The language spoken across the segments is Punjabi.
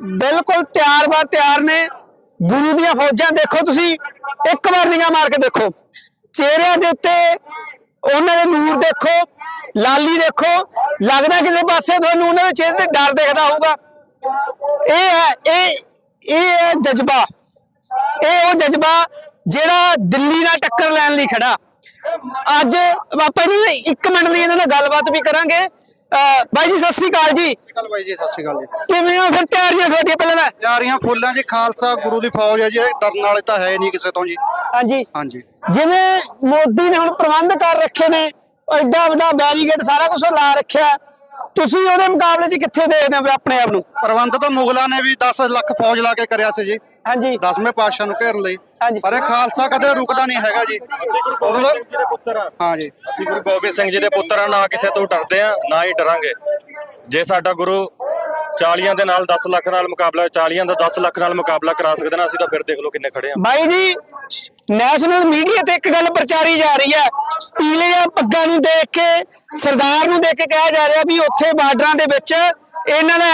ਬਿਲਕੁਲ ਤਿਆਰ ਬਾ ਤਿਆਰ ਨੇ। ਗੁਰੂ ਦੀਆਂ ਫੌਜਾਂ ਦੇਖੋ ਤੁਸੀਂ, ਇੱਕ ਵਾਰ ਨਿਗਾਹ ਮਾਰ ਕੇ ਦੇਖੋ। ਚਿਹਰਿਆਂ ਦੇ ਉੱਤੇ ਉਹਨਾਂ ਦੇ ਨੂਰ ਦੇਖੋ, ਲਾਲੀ ਦੇਖੋ, ਲੱਗਦਾ ਕਿਸੇ ਪਾਸੇ ਤੁਹਾਨੂੰ ਉਹਨਾਂ ਦੇ ਚਿਹਰੇ ਤੇ ਡਰ ਦਿਖਦਾ ਹੋਊਗਾ। ਇਹ ਹੈ, ਇਹ ਇਹ ਹੈ ਜਜ਼ਬਾ। ਇਹ ਉਹ ਜਜ਼ਬਾ ਜਿਹੜਾ ਦਿੱਲੀ ਨਾਲ ਟੱਕਰ ਲੈਣ ਲਈ ਖੜਾ। ਅੱਜ ਆਪਾਂ ਇਹਨਾਂ ਨਾਲ ਇੱਕ ਮਿੰਟ ਲਈ ਇਹਨਾਂ ਨਾਲ ਗੱਲਬਾਤ ਵੀ ਕਰਾਂਗੇ। ਬਾਈ ਜੀ ਸਤਿ ਸ੍ਰੀ ਅਕਾਲ ਜੀ। ਕਾਲ ਬਾਈ ਜੀ ਸਤਿ ਸ਼੍ਰੀ ਅਕਾਲ ਜੀ। ਕਿਵੇਂ ਹੋ? ਫਿਰ ਤਿਆਰੀਆਂ ਤੁਹਾਡੀਆਂ ਪਹਿਲਾਂ ਮੈਂ ਯਾਰੀਆਂ ਫੁੱਲਾਂ ਜੀ ਖਾਲਸਾ ਗੁਰੂ ਦੀ ਫੌਜ ਹੈ ਜੀ ਡਰਨ ਵਾਲੇ ਤਾਂ ਹੈ ਨਹੀਂ ਕਿਸੇ ਤੋਂ ਜੀ। ਹਾਂਜੀ। ਹਾਂਜੀ। ਜਿਵੇਂ ਮੋਦੀ ਨੇ ਹੁਣ ਪ੍ਰਬੰਧ ਕਰ ਰੱਖੇ ਨੇ ਐਡਾ ਵੱਡਾ ਬੈਰੀਗੇਡ ਸਾਰਾ ਕੁਝ ਲਾ ਰੱਖਿਆ ਤੁਸੀਂ ਉਹਦੇ ਮੁਕਾਬਲੇ 'ਚ ਕਿੱਥੇ ਦੇਖਦੇ ਹੋ ਆਪਣੇ ਆਪ ਨੂੰ? ਪ੍ਰਬੰਧ ਤਾਂ ਮੁਗਲਾਂ ਨੇ ਵੀ 10 ਲੱਖ ਫੌਜ ਲਾ ਕੇ ਕਰਿਆ ਸੀ ਜੀ। ਹਾਂਜੀ। 10ਵੇਂ ਪਾਤਸ਼ਾਹ ਨੂੰ ਘੇਰਨ ਲਈ। ਹਾਂਜੀ। ਪਰ ਇਹ ਖਾਲਸਾ ਕਦੇ ਰੁਕਦਾ ਨਹੀਂ ਹੈਗਾ ਜੀ। ਉਦੋਂ ਦਾ- ਦੇ ਪੁੱਤਰ ਆ। ਹਾਂ ਜੀ। ਅਸੀਂ ਗੁਰੂ ਗੋਬਿੰਦ ਸਿੰਘ ਜੀ ਦੇ ਪੁੱਤਰ ਆ ਨਾ ਕਿਸੇ ਤੋਂ ਡਰਦੇ ਆ ਨਾ ਹੀ ਡਰਾਂਗੇ। ਜੇ ਸਾਡਾ ਗੁਰੂ 40 ਦੇ ਨਾਲ 10 ਲੱਖ ਨਾਲ ਮੁਕਾਬਲਾ 40 ਦਾ 10 ਲੱਖ ਨਾਲ ਮੁਕਾਬਲਾ ਕਰਾ ਸਕਦੇ ਨਾ ਅਸੀਂ ਤਾਂ ਫਿਰ ਦੇਖ ਲਓ ਕਿੰਨੇ ਖੜੇ ਆ। ਬਾਈ ਜੀ ਨੈਸ਼ਨਲ ਮੀਡੀਆ ਤੇ ਇੱਕ ਗੱਲ ਪ੍ਰਚਾਰੀ ਜਾ ਰਹੀ ਹੈ। ਪੀਲੀਆਂ ਪੱਗਾਂ ਨੂੰ ਦੇਖ ਕੇ ਸਰਦਾਰ ਨੂੰ ਦੇਖ ਕੇ ਕਿਹਾ ਜਾ ਰਿਹਾ ਵੀ ਉੱਥੇ ਬਾਰਡਰਾਂ ਦੇ ਵਿੱਚ ਇਹਨਾਂ ਦਾ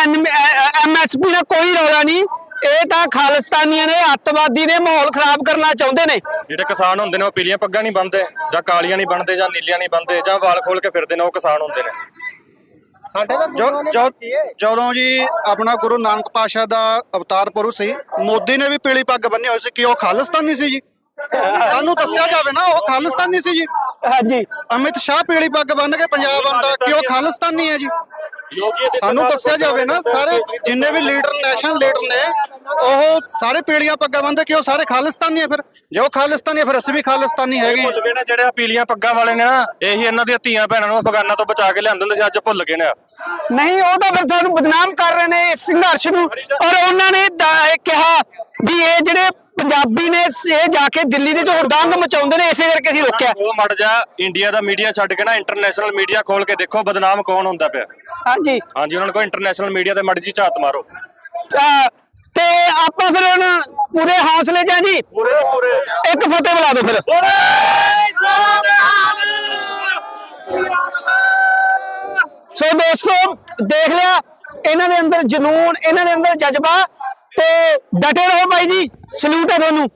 ਐਮਐਸਪੀ ਨਾਲ ਕੋਈ ਰੌਲਾ ਨਹੀਂ ਇਹ ਤਾਂ ਖਾਲਿਸਤਾਨੀਆਂ ਨੇ ਅੱਤਵਾਦੀ ਨੇ ਮਾਹੌਲ ਖਰਾਬ ਕਰਨਾ ਚਾਹੁੰਦੇ ਨੇ। ਜਿਹੜੇ ਕਿਸਾਨ ਹੁੰਦੇ ਨੇ ਉਹ ਪੀਲੀਆਂ ਪੱਗਾਂ ਨਹੀਂ ਬੰਨਦੇ ਜਾਂ ਕਾਲੀਆਂ ਨਹੀਂ ਬੰਨਦੇ ਜਾਂ ਨੀਲੀਆਂ ਨਹੀਂ ਬੰਨਦੇ ਜਾਂ ਵਾਲ ਖੋਲ ਕੇ ਫਿਰਦੇ ਨੇ ਉਹ ਕਿਸਾਨ ਹੁੰਦੇ ਨੇ। ਜਦੋਂ ਜੀ ਆਪਣਾ ਗੁਰੂ ਨਾਨਕ ਪਾਤਸ਼ਾਹ ਦਾ ਅਵਤਾਰ ਪੁਰਬ ਸੀ ਮੋਦੀ ਨੇ ਵੀ ਪੀਲੀ ਪੱਗ ਬੰਨੀ ਹੋਈ ਸੀ ਕਿ ਉਹ ਖਾਲਿਸਤਾਨੀ ਸੀ ਜੀ। ਸਾਨੂੰ ਦੱਸਿਆ ਜਾਵੇ ਨਾ ਉਹ ਖਾਲਿਸਤਾਨੀ ਸੀ ਜੀ। ਹਾਂਜੀ। ਅਮਿਤ ਸ਼ਾਹ ਪੀਲੀ ਪੱਗ ਬੰਨ ਕੇ ਪੰਜਾਬ ਆਂਦਾ ਕਿ ਉਹ ਖਾਲਿਸਤਾਨੀ ਹੈ ਜੀ। ਸਾਨੂੰ ਦੱਸਿਆ ਜਾਵੇ ਨਾ ਸਾਰੇ ਜਿੰਨੇ ਵੀ ਲੀਡਰ ਨੈਸ਼ਨਲ ਲੀਡਰ ਨੇ ਉਹ ਸਾਰੇ ਪੀਲੀਆਂ ਪੱਗਾਂ ਬੰਨਦੇ ਕਿ ਉਹ ਸਾਰੇ ਖਾਲਿਸਤਾਨੀ ਹੈ ਫਿਰ। ਜੇ ਉਹ ਖਾਲਿਸਤਾਨੀ ਹੈ ਫਿਰ ਅਸੀਂ ਵੀ ਖਾਲਿਸਤਾਨੀ ਹੈਗੇ। ਭੁੱਲ ਗਏ ਨੇ ਜਿਹੜੇ ਪੀਲੀਆਂ ਪੱਗਾਂ ਵਾਲੇ ਨੇ ਨਾ ਇਹੀ ਇਹਨਾਂ ਦੀਆਂ ਧੀਆਂ ਭੈਣਾਂ ਨੂੰ ਅਫਗਾਨਾਂ ਤੋਂ ਬਚਾ ਕੇ ਲਿਆਂਦੇ ਹੁੰਦੇ ਸੀ ਅੱਜ ਭੁੱਲ ਗਏ ਨੇ ਨਹੀਂ ਉਹ ਤਾਂ ਫਿਰ ਸਾਨੂੰ ਬਦਨਾਮ ਕਰ ਰਹੇ ਨੇ ਇਸ ਸੰਘਰਸ਼ ਨੂੰ। ਔਰ ਉਹਨਾਂ ਨੇ ਕਿਹਾ ਵੀ ਇਹ ਜਿਹੜੇ ਪੰਜਾਬੀ ਨੇ ਇਹ ਜਾ ਕੇ ਦਿੱਲੀ ਦੇ ਚ ਹੁੜਦੰਗ ਮਚਾਉਂਦੇ ਨੇ ਇਸੇ ਕਰਕੇ ਅਸੀਂ ਰੋਕਿਆ। ਉਹ ਮੜ ਜਾ ਇੰਡੀਆ ਦਾ ਮੀਡੀਆ ਛੱਡ ਕੇ ਨਾ ਇੰਟਰਨੈਸ਼ਨਲ ਮੀਡੀਆ ਖੋਲ ਕੇ ਦੇਖੋ ਬਦਨਾਮ ਕੌਣ ਹੁੰਦਾ ਪਿਆ। ਹਾਂਜੀ। ਹਾਂਜੀ ਉਹਨਾਂ ਨੂੰ ਕੋਈ ਇੰਟਰਨੈਸ਼ਨਲ ਮੀਡੀਆ ਤੇ ਮੜ ਜੀ ਝਾਤ ਮਾਰੋ ਅਹ ਤੇ ਆਪਾਂ ਫਿਰ ਹੁਣ ਪੂਰੇ ਹੌਸਲੇ ਜੀ। ਪੂਰੇ ਪੂਰੇ। ਇੱਕ ਫਤਿਹ ਬੁਲਾ ਦਿਓ ਫਿਰ। ਸੋ ਦੋਸਤੋ ਦੇਖ ਲਿਆ ਇਹਨਾਂ ਦੇ ਅੰਦਰ ਜਨੂਨ ਇਹਨਾਂ ਦੇ ਅੰਦਰ ਜਜ਼ਬਾ ਤੇ ਡਟੇ ਰਹੋ ਬਾਈ ਜੀ ਸਲੂਟ ਹੈ ਤੁਹਾਨੂੰ।